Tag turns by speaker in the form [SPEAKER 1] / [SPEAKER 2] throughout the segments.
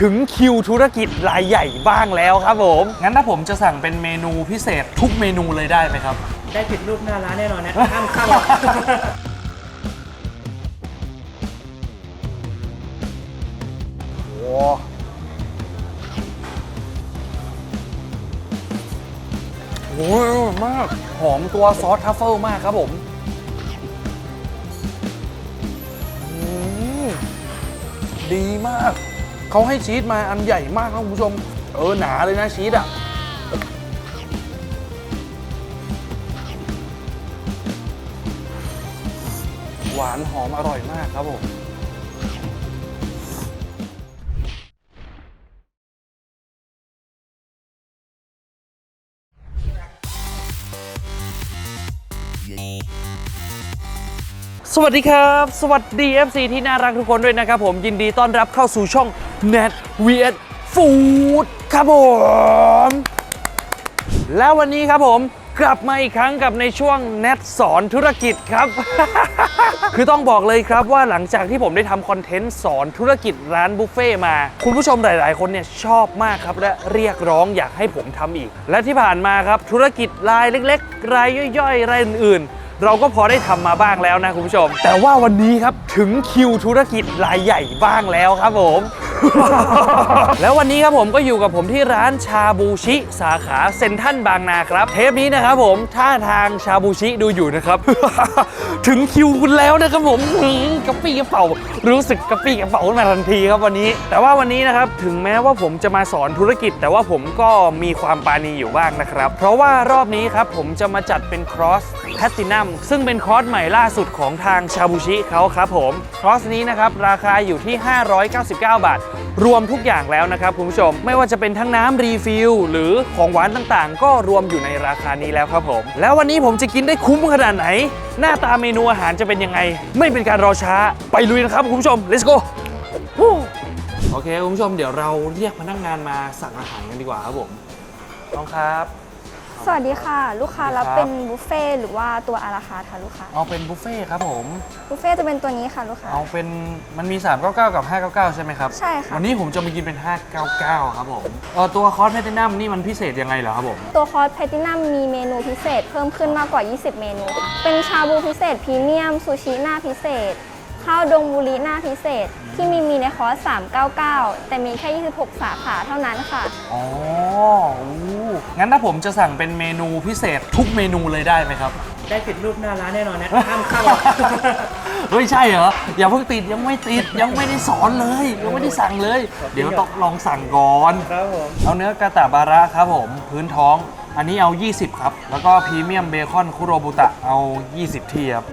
[SPEAKER 1] ถึงคิวธุรกิจรายใหญ่บ้างแล้วครับผม งั้นถ้าผมจะสั่งเป็นเมนูพิเศษทุกเมนูเลยได้ไหมครับ
[SPEAKER 2] ได้ติดรูปหน้าร้านแน่นอนนะห้ามข้ามหรอก
[SPEAKER 1] โอ้โหอร่อยมาก หอมตัวซอสทัฟเฟิลมากครับผมอืมดีมาก เขาให้ชีสมาอันใหญ่มากครับคุณผู้ชม เออหนาเลยนะชีสอะหวานหอมอร่อยมากครับผมสวัสดีครับ สวัสดี FC ที่น่ารักทุกคนด้วยนะครับผมยินดีต้อนรับเข้าสู่ช่อง Net vs Food ครับผม แล้ววันนี้ครับผมกลับมาอีกครั้งกับในช่วง Net สอนธุรกิจครับ คือต้องบอกเลยครับว่าหลังจากที่ผมได้ทำคอนเทนต์สอนธุรกิจร้านบุฟเฟ่มา คุณผู้ชมหลาย ๆ คนเนี่ยชอบมากครับ และเรียกร้องอยากให้ผมทำอีก และที่ผ่านมาครับธุรกิจรายเล็ก ๆ รายย่อย ๆ รายอื่นๆเราก็พอได้ทำมาบ้างแล้วนะคุณผู้ชม แต่ว่าวันนี้ครับถึงคิวธุรกิจรายใหญ่บ้างแล้วครับผม แล้ววันนี้ครับผมก็อยู่กับผมที่ร้านชาบูชิ สาขาเซ็นทรัลบางนาครับ เทปนี้นะครับผมท่าทางชาบูชิดูอยู่นะครับ ถึงคิวคุณแล้วนะครับผมหือกระปี้กระเป๋ารู้สึกกระปี้กระเป๋าขึ้นมาทันทีครับวันนี้ แต่ว่าวันนี้นะครับถึงแม้ว่าผมจะมาสอนธุรกิจ แต่ว่าผมก็มีความปาณีอยู่บ้างนะครับ เพราะว่ารอบนี้ครับผมจะมาจัดเป็นครอสแพตตินัมซึ่งเป็นคอร์สใหม่ล่าสุดของทางชาบูชิเขาครับผมครอสนี้นะครับราคาอยู่ที่ 599 บาทรวมทุกอย่างแล้วนะครับคุณผู้ชม ไม่ว่าจะเป็นทั้งน้ำรีฟิลหรือของหวานต่างๆ ก็รวมอยู่ในราคานี้แล้วครับผม แล้ววันนี้ผมจะกินได้คุ้มขนาดไหน หน้าตาเมนูอาหารจะเป็นยังไง ไม่เป็นการรอช้าไปลุยนะครับคุณผู้ชม let's go โอเคคุณผู้ชมเดี๋ยวเราเรียกพนักงานมาสั่งอาหารกันดีกว่าครับผมน้องครับ
[SPEAKER 3] สวัสดีค่ะ ลูกค้ารับ
[SPEAKER 1] ครับ
[SPEAKER 3] เป็นบุฟเฟ่ต์หรือว่าตัวอาราคาร์ทค่ะลูกค้า
[SPEAKER 1] เอาเป็นบุฟเฟ่ต์ครับผม
[SPEAKER 3] บุฟเฟ่ต์จะเป็นตัวนี้ค่ะลูกค้า
[SPEAKER 1] เอาเป็นมันมี 399 กับ 599 ใช่ไหมครับ
[SPEAKER 3] ใช่ค่ะ
[SPEAKER 1] วันนี้ผมจะมากินเป็น 599 ครับผมเออตัวคอร์สแพลตินัมนี่มันพิเศษยังไงเหรอครับผม
[SPEAKER 3] ตัวคอร์สแพลตินัมมีเมนูพิเศษเพิ่มขึ้นมากกว่า 20 เมนูค่ะเป็นชาบูพิเศษพรีเมียมซูชิหน้าพิเศษ ข้าวดงบุรีหน้าพิเศษ ที่มีมีในคอร์ส399 แต่มีแค่ 26 สาขาเท่านั้นค่ะ
[SPEAKER 1] อ๋ออู้งั้นถ้าผมจะสั่งเป็นเมนูพิเศษทุกเมนูเลยได้ไหมครับ
[SPEAKER 2] ได้ติดรูปหน้าร้านแน่นอนนะห้ามข้ามหรอก
[SPEAKER 1] เฮ้ยใช่เหรอ อย่าเพิ่งติดยังไม่ติดยังไม่ได้สอนเลย ยังไม่ได้สั่งเลย เดี๋ยวต้องลองสั่งก่อน
[SPEAKER 2] ครับผม
[SPEAKER 1] เอาเนื้อกาตาบาระครับผมพื้นท้อง อันนี้เอา 20 ครับ แล้วก็พรีเมียมเบคอนคุโรบุตะเอา 20ที่ครับ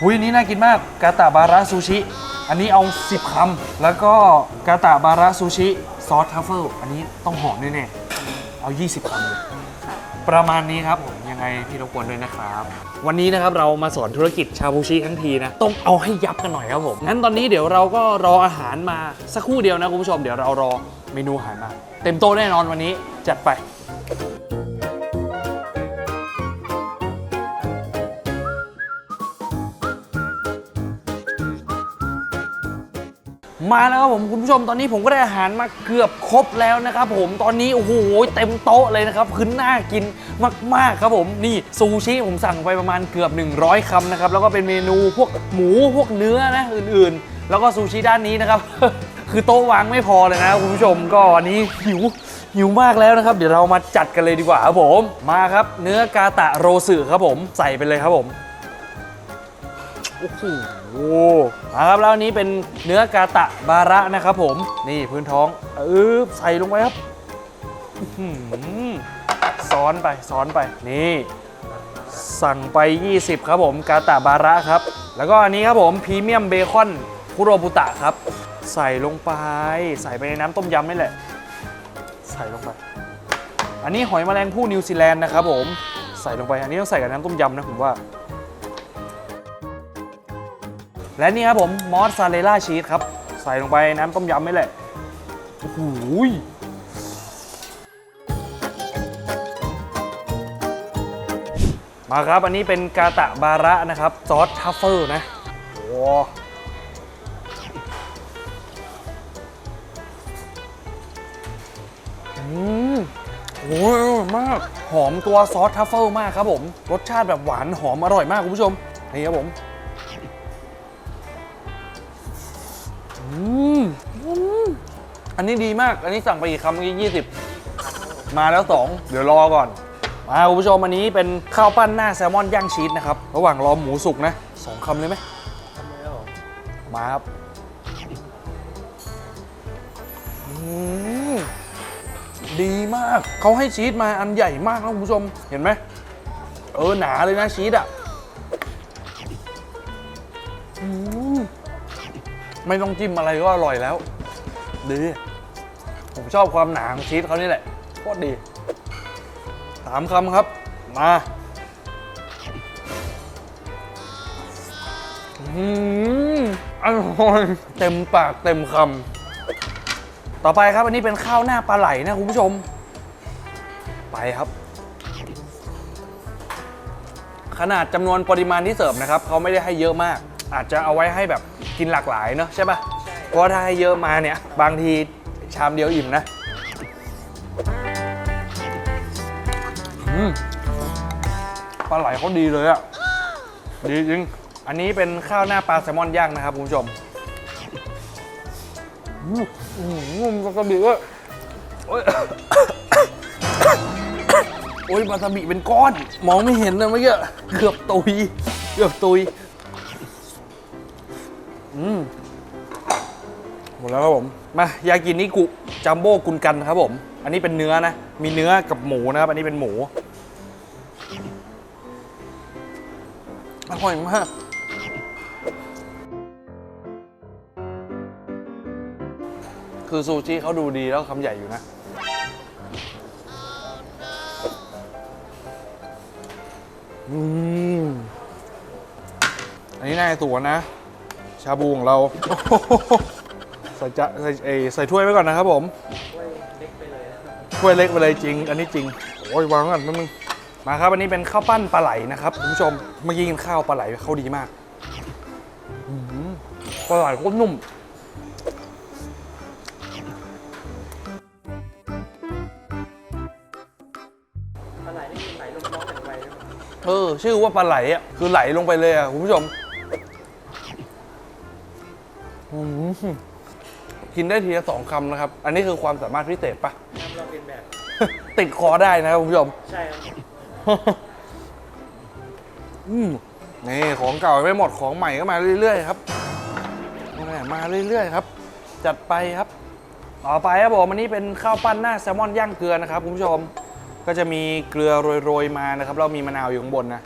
[SPEAKER 1] หุยอันนี้น่ากินมากกาตาบาระซูชิ อันนี้เอา 10คำแล้วก็กาตาบาระซูชิซอสทัฟเฟิลอันนี้ต้องหอมแน่ๆเอา 20คำเลยประมาณนี้ครับผมยังไงพี่รบกวนด้วยนะครับ วันนี้นะครับเรามาสอนธุรกิจชาบูชิทั้งทีนะ ต้องเอาให้ยับกันหน่อยครับผมงั้นตอนนี้เดี๋ยวเราก็รออาหารมาสักครู่เดียวนะคุณผู้ชมเดี๋ยวเรารอเมนูอาหารมา เต็มโต๊ะแน่นอนวันนี้จัดไป มาแล้วครับผมคุณผู้ชมตอนนี้ผมก็ได้อาหารมาเกือบครบแล้วนะครับผมตอนนี้โอ้โหเต็มโต๊ะเลยนะครับคือน่ากินมาก ๆ ครับผมนี่ซูชิผมสั่งไปประมาณเกือบ 100คำนะครับแล้วก็เป็นเมนูพวกหมูพวกเนื้อนะอื่นๆ แล้วก็ซูชิด้านนี้นะครับ คือโต๊ะวางไม่พอเลยนะคุณผู้ชมก็อันนี้หิวหิวมากแล้วนะครับ เดี๋ยวเรามาจัดกันเลยดีกว่าครับผมมาครับ เนื้อกาตะโรสึครับผมใส่ไปเลยครับผมโอ้โห มาครับแล้วนี้เป็นเนื้อกาตะบาระนะครับผม นี่พื้นท้องอึ๊บใส่ลงไปครับซ้อนไปซ้อนไป นี่ สั่งไป 20 ครับผม กาตะบาระครับ แล้วก็อันนี้ครับผมพรีเมียมเบคอนคุโรบุตะครับ ใส่ลงไป ใส่ไปในน้ำต้มยำนี่แหละ ใส่ลงไป อันนี้หอยแมลงภู่นิวซีแลนด์นะครับผม ใส่ลงไป อันนี้ต้องใส่กับน้ำต้มยำนะผมว่า และนี่ครับผมมอสซาเรลล่าชีสครับ ใส่ลงไปน้ำต้มยำไม่แหละโอ้โหมาครับ อันนี้เป็นกาตะบาระนะครับ ซอสทัฟเฟอร์นะโอ้โอ้ยมาก หอมตัวซอสทัฟเฟิลมากครับผม รสชาติแบบหวานหอมอร่อยมากคุณผู้ชม นี่ครับผม อืมอันนี้ดีมาก อันนี้สั่งไปกี่คำเมื่อกี้ยี่สิบมาแล้วสองเดี๋ยวรอก่อน มาคุณผู้ชมอันนี้เป็นข้าวปั้นหน้าแซลมอนย่างชีสนะครับ ระหว่างรอหมูสุกนะสองคำเลยไหมมาครับดีมาก เขาให้ชีสมาอันใหญ่มากนะคุณผู้ชม เห็นไหม เออหนาเลยนะชีสอะอื ไม่ต้องจิ้มอะไรก็อร่อยแล้ว ดี ผมชอบความหนาของชีสเขานี่แหละโคตรดีสามคำครับ มาอืมอร่อยเต็มปากเต็มคำต่อไปครับอันนี้เป็นข้าวหน้าปลาไหลนะคุณผู้ชม ไปครับ ขนาดจำนวนปริมาณที่เสิร์ฟนะครับเขาไม่ได้ให้เยอะมาก อาจจะเอาไว้ให้แบบ กินหลากหลายเนอะใช่ปะเพราะว่าถ้าให้เยอะมาเนี่ย บางทีชามเดียวอิ่มนะอืมปลาไหลเขาดีเลยอะดีจริง อันนี้เป็นข้าวหน้าปลาแซลมอนย่างนะครับคุณผู้ชมอืมอืมงุ่มวาซาบิก็โอ้ยโอ้ยวาซาบิเป็นก้อน มองไม่เห็นเลยเมื่อกี้เกือบตุย เกือบตุย อืมหมดแล้วครับผม มายากินิกุจัมโบ้กุนกันครับผม อันนี้เป็นเนื้อนะ มีเนื้อกับหมูนะครับ อันนี้เป็นหมู อร่อยมากคือซูชิเขาดูดีแล้วคำใหญ่อยู่นะ อืม อันนี้น่าจะตัวนะ ชาบูของเราใส่จะใส่เอยใส่ถ้วยไว้ก่อนนะครับผมถ้วยเล็กไปเลยจริง อันนี้จริงโอ้ยวางก่อนแป๊บนึงมาครับอันนี้เป็นข้าวปั้นปลาไหลนะครับคุณผู้ชมเมื่อกี้กินข้าวปลาไหลเขาดีมากอื้อหือปลาไหลโคตรนุ่ม
[SPEAKER 2] ปลาไหลนี่ไหลลงท้องอย่างไรนะ
[SPEAKER 1] เออชื่อว่าปลาไหลอะคือไหลลงไปเลยอะคุณผู้ชมอื้อหือ กินได้ทีละสองคำนะครับ อันนี้คือความสามารถพิเศษปะ
[SPEAKER 2] ทำเราเป็นแบบ
[SPEAKER 1] ติดคอได้นะครับคุณผู้ชม
[SPEAKER 2] ใช่ครับ
[SPEAKER 1] อืมนี่ของเก่าไม่หมดของใหม่ก็มาเรื่อยๆครับแหม่มาเรื่อยๆครับ จัดไปครับ ต่อไปครับผมอันนี้เป็นข้าวปั้นหน้าแซลมอนย่างเกลือนะครับคุณผู้ชม ก็จะมีเกลือโรยๆมานะครับแล้วมีมะนาวอยู่ข้างบนนะ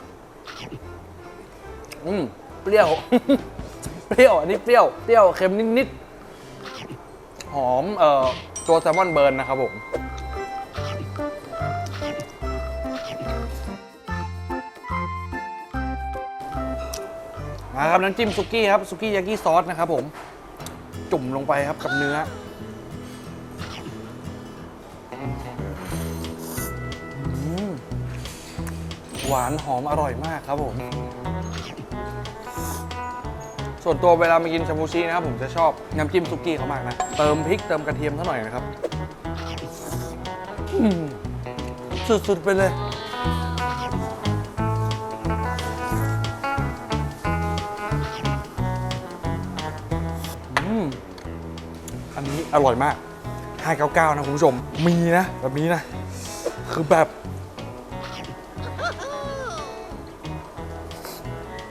[SPEAKER 1] อืมเปรี้ยว เปรี้ยวอันนี้เปรี้ยวเปรี้ยวเค็มนิดๆหอมเอ่อตัวแซลมอนเบิร์นนะครับผมมาครับน้ำจิ้มซุกี้ครับซุกี้ยากิซอสนะครับผมจุ่มลงไปครับกับเนื้อหวานหอมอร่อยมากครับผม ส่วนตัวเวลามากินชาบูชินะครับผมจะชอบน้ำจิ้มซุกี้เขามากนะ เติมพริกเติมกระเทียมเท่าหน่อยนะครับอืมสุดๆไปเลย อืม อันนี้อร่อยมาก 599 นะคุณผู้ชม มีนะ แบบนี้นะ คือแบบ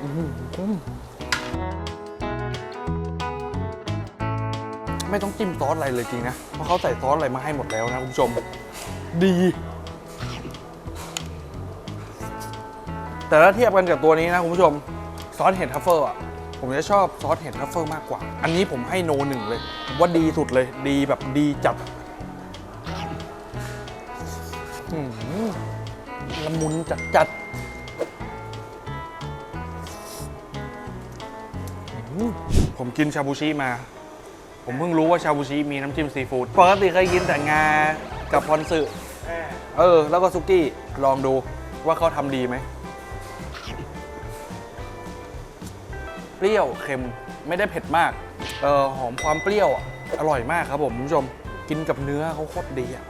[SPEAKER 1] อื้อ ไม่ต้องจิ้มซอสอะไรเลยจริงนะ เพราะเขาใส่ซอสอะไรมาให้หมดแล้วนะคุณผู้ชม ดี แต่ถ้าเทียบกันกับตัวนี้นะคุณผู้ชม ซอสเห็ดทัฟเฟิลอะ ผมจะชอบซอสเห็ดทัฟเฟิลมากกว่า อันนี้ผมให้โนหนึ่งเลย ว่าดีสุดเลย ดีแบบดีจัดอละมุนจัดจัดผมกินชาบูชิมา ผมเพิ่งรู้ว่าชาบูชิมีน้ำจิ้มซีฟู้ดปกติเคยกินแต่งากับพอนสึ
[SPEAKER 2] อ่า
[SPEAKER 1] เออ แล้วก็ซุกี้ลองดูว่าเขาทำดีไหมเปรี้ยวเค็มไม่ได้เผ็ดมาก เออหอมความเปรี้ยวอะอร่อยมากครับผมคุณผู้ชม กินกับเนื้อเขาโคตรดีอะ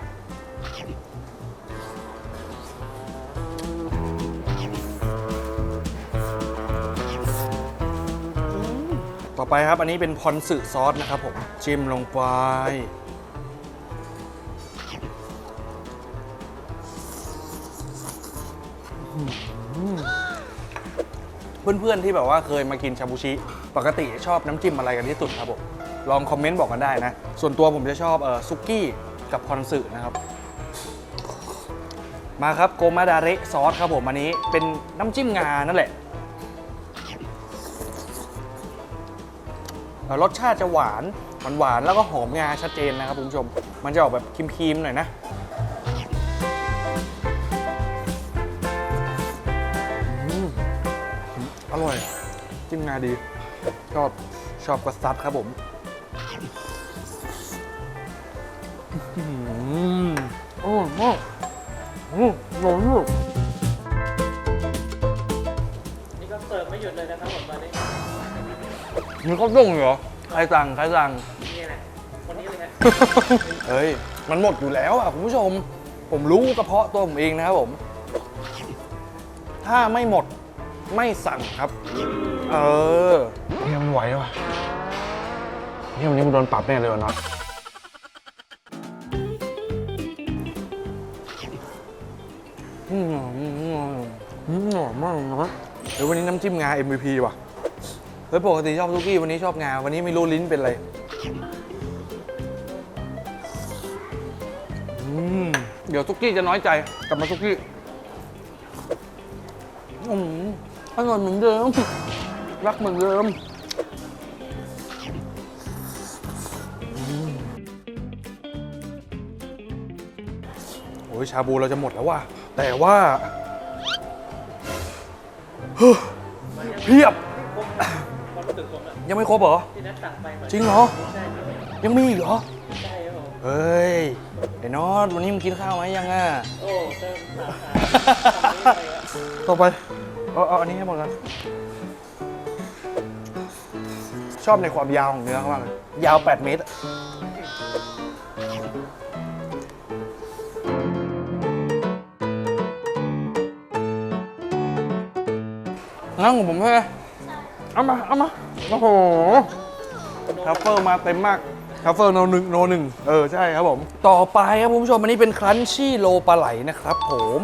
[SPEAKER 1] ต่อไปครับ อันนี้เป็นพอนสึซอสนะครับผมจิ้มลงไปเพื่อนๆที่แบบว่าเคยมากินชาบูชิปกติชอบน้ำจิ้มอะไรกันที่สุดครับผมลองคอมเมนต์บอกกันได้นะ ส่วนตัวผมจะชอบเออซุกี้กับพอนสึนะครับ มาครับโกมาดาเระซอสครับผมอันนี้เป็นน้ำจิ้มงานั่นแหละ รสชาติจะหวานหวานหวานๆแล้วก็หอมงาชัดเจนนะครับคุณผู้ชม มันจะออกแบบครีมๆหน่อยนะอร่อย จิ้มงาดี ชอบชอบกระซัดครับผมอืมอร่อยมากอืมอร่อยมาก
[SPEAKER 2] นี่ก็เสิร์ฟไม่หยุดเลยนะครับผมตอนนี้
[SPEAKER 1] มีข้าวต้มเหรอ ใครสั่งใครสั่ง
[SPEAKER 2] นี่แหละคนนี้เลยฮะ
[SPEAKER 1] เฮ้ย มันหมดอยู่แล้วอะคุณผู้ชม ผมรู้กระเพาะตัวผมเองนะครับผม ถ้าไม่หมดไม่สั่งครับ เออเนี่ยมันไหวว่ะเนี่ยวันนี้มันโดนปรับแน่เลยวะน็อตอืมอืมอืมอืมอร่อยมากเลยนะเดี๋ยววันนี้น้ำจิ้มงา MVP ว่ะ เฮ้ยปกติชอบซุกี้วันนี้ชอบงา วันนี้ไม่รู้ลิ้นเป็นอะไรอืมเดี๋ยวซุกี้จะน้อยใจกลับมาซุกี้อืมอร่อยเหมือนเดิม รักเหมือนเดิมโอ้ยชาบูเราจะหมดแล้วว่ะแต่ว่าเฮ้ยเพียบ
[SPEAKER 2] ผมอะ
[SPEAKER 1] ยังไม่ครบเหรอ
[SPEAKER 2] ที่นัดสั่งไปเหมือน
[SPEAKER 1] จริงเหรอ
[SPEAKER 2] ใช่ครับ
[SPEAKER 1] ยังมีอีกเหรอ
[SPEAKER 2] ใช่ครับผม
[SPEAKER 1] เฮ้ยไอ้นอตวันนี้มึงกินข้าวไหมยังอะ
[SPEAKER 2] โอ้เติมสาขาตรงนี้เลยอะ
[SPEAKER 1] ต่อไปเอาเอาอันนี้ให้หมดกันชอบในความยาวของเนื้อเขามากเลยยาว 8 เมตรอะงั้นของผมใช่ไหมเอามา เอามา โอ้โหทัฟเฟิลมาเต็มมากทัฟเฟิลโนหนึ่งโนหนึ่งเออ ใช่ครับผม ต่อไปครับคุณผู้ชมอันนี้เป็นครันชี่โลปลาไหลนะครับผม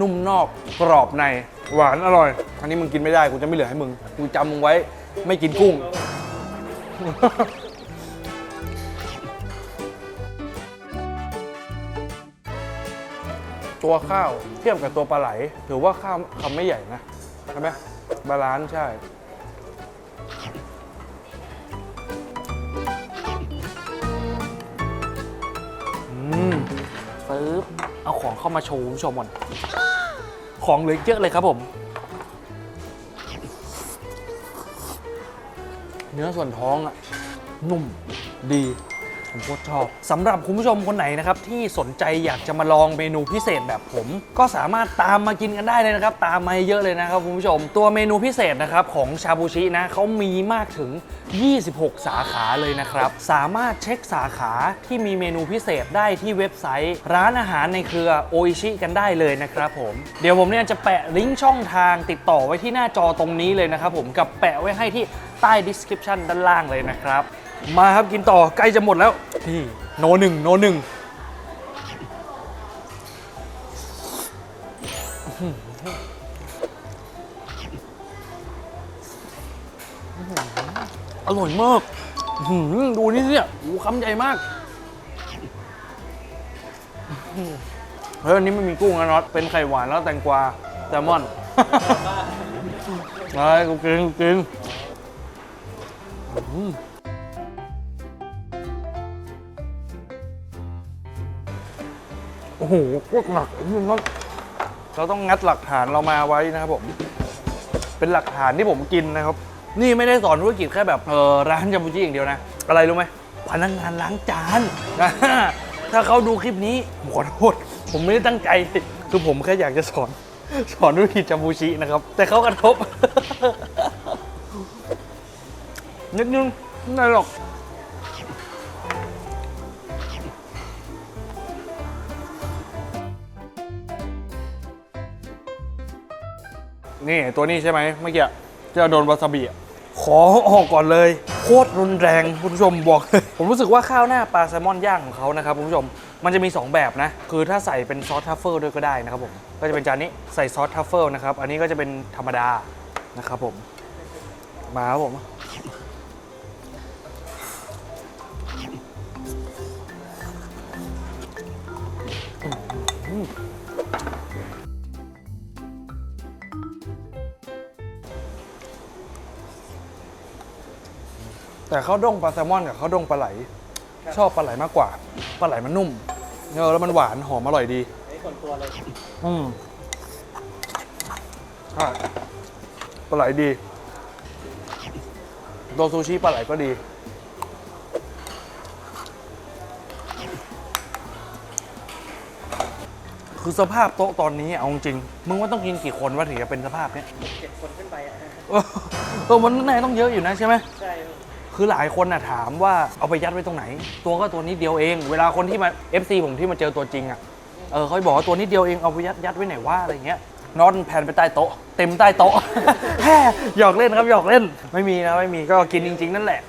[SPEAKER 1] นุ่มนอกกรอบใน หวานอร่อย อันนี้มึงกินไม่ได้กูจะไม่เหลือให้มึง กูจำมึงไว้ ไม่กินกุ้ง ตัวข้าวเทียบกับตัวปลาไหล ถือว่าข้าวคำไม่ใหญ่นะใช่ไหมบาลานซ์ใช่อืมปึ๊บเอาของเข้ามาโชว์คุณผู้ชมก่อนของเหลือเยอะเลยครับผม เนื้อส่วนท้องอะนุ่มดี ผมโคตรชอบสำหรับคุณผู้ชมคนไหนนะครับที่สนใจอยากจะมาลองเมนูพิเศษแบบผม ก็สามารถตามมากินกันได้เลยนะครับ ตามมาเยอะเลยนะครับคุณผู้ชม ตัวเมนูพิเศษนะครับของชาบูชินะเขามีมากถึง 26 สาขาเลยนะครับ สามารถเช็คสาขาที่มีเมนูพิเศษได้ที่เว็บไซต์ ร้านอาหารในเครือโออิชิกันได้เลยนะครับผมเดี๋ยวผมเนี่ยจะแปะลิงก์ช่องทางติดต่อไว้ที่หน้าจอตรงนี้เลยนะครับผมกับแปะไว้ให้ที่ใต้ description ด้านล่างเลยนะครับ มาครับกินต่อใกล้จะหมดแล้วนี่โนหนึ่งโนหนึ่งอร่อยมากดูนี่สิโอ้คำใหญ่มากเฮ้ยอันนี้ไม่มีกุ้งนะน็อตเป็นไข่หวานแล้วแตงกวาแซลมอนไอ้กูกินกูกิน โหโคตรหนักนี่มันเราต้องงัดหลักฐานเรามาไว้นะครับผม เป็นหลักฐานที่ผมกินนะครับ นี่ไม่ได้สอนธุรกิจแค่แบบเออร้านจาบูจิอย่างเดียวนะ อะไรรู้ไหมพนักงานล้างจานถ้าเขาดูคลิปนี้ผมขอโทษ ผมไม่ได้ตั้งใจคือผมแค่อยากจะสอน สอนธุรกิจจาบูชินะครับ แต่เขากระทบนิดนึงไม่ได้หรอก นี่ตัวนี้ใช่ไหมเมื่อกี้ที่เราโดนวาซาบิอะขอออกก่อนเลย โคตรรุนแรงคุณผู้ชมบอกเลยผมรู้สึกว่าข้าวหน้าปลาแซลมอนย่างของเขานะครับคุณผู้ชมมันจะมี 2 แบบนะ คือถ้าใส่เป็นซอสทัฟเฟิลด้วยก็ได้นะครับผมก็จะเป็นจานนี้ใส่ซอสทัฟเฟิลนะครับ อันนี้ก็จะเป็นธรรมดานะครับผม มาครับผม แต่ข้าวด้งปลาแซลมอนกับข้าวด้งปลาไหล ชอบปลาไหลมากกว่าปลาไหลมันนุ่มเออแล้วมันหวานหอมอร่อยดี
[SPEAKER 2] ไอ้ส่วนตัวเลย
[SPEAKER 1] อืมใช่ปลาไหลดีตัวซูชิปลาไหลก็ดี คือสภาพโต๊ะตอนนี้เอาจริง มึงว่าต้องกินกี่คนวะถึงจะเป็นสภาพเนี้ย
[SPEAKER 2] เจ็ดคนขึ้นไปอะ
[SPEAKER 1] เออเออมันน่าจะต้องเยอะอยู่นะใช่ไหม
[SPEAKER 2] ใช่ คื
[SPEAKER 1] อหลายคนน่ะถามว่าเอาไปยัดไว้ตรงไหน ตัวก็ตัวนี้เดียวเอง เวลาคนที่มา FC ผมที่มาเจอตัวจริงอะเออเขาบอกว่าตัวนี้เดียวเองเอาไปยัดยัดไว้ไหนว่าอะไรเงี้ยนอนแผ่นไปใต้โต๊ะ เต็มใต้โต๊ะ แฮ่หยอกเล่นครับหยอกเล่น ไม่มีนะไม่มีก็กินจริง ๆ นั่นแหละ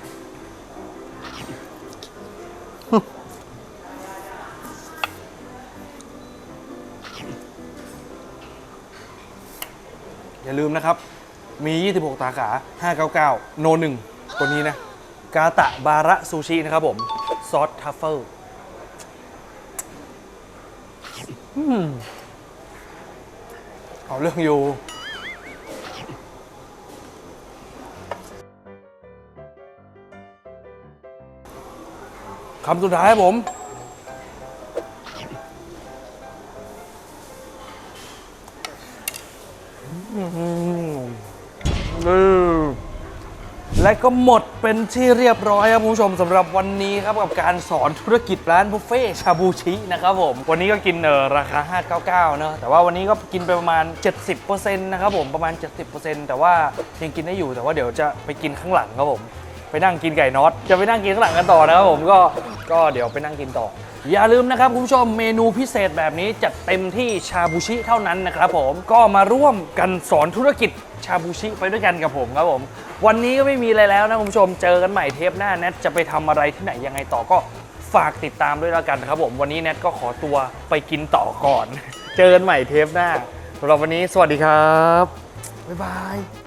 [SPEAKER 1] อย่าลืมนะครับ มี 26 สาขา 599 โนหนึ่งตัวนี้นะ กาตะบาระซูชินะครับผม ซอสทัฟเฟิลเอาเรื่องอยู่คำสุดท้ายครับผม และก็หมดเป็นที่เรียบร้อยครับคุณผู้ชมสำหรับวันนี้ครับกับการสอนธุรกิจร้านบุฟเฟ่ชาบูชินะครับผมวันนี้ก็กินเออราคา 599 เนอะแต่ว่าวันนี้ก็กินไปประมาณ 70%นะครับผมประมาณ 70%แต่ว่ายังกินได้อยู่แต่ว่าเดี๋ยวจะไปกินข้างหลังครับผม ไปนั่งกินไก่น็อตจะไปนั่งกินข้างหลังกันต่อนะครับผมก็ก็เดี๋ยวไปนั่งกินต่อ อย่าลืมนะครับคุณผู้ชมเมนูพิเศษแบบนี้จัดเต็มที่ชาบูชิเท่านั้นนะครับผมก็มาร่วมกันสอนธุรกิจชาบูชิไปด้วยกันกับผมครับผม วันนี้ก็ไม่มีอะไรแล้วนะคุณผู้ชมเจอกันใหม่เทปหน้าแนทจะไปทำอะไรที่ไหนยังไงต่อก็ฝากติดตามด้วยแล้วกันนะครับผมวันนี้แนทก็ขอตัวไปกินต่อก่อน เจอกันใหม่เทปหน้าสำหรับวันนี้สวัสดีครับบ๊ายบาย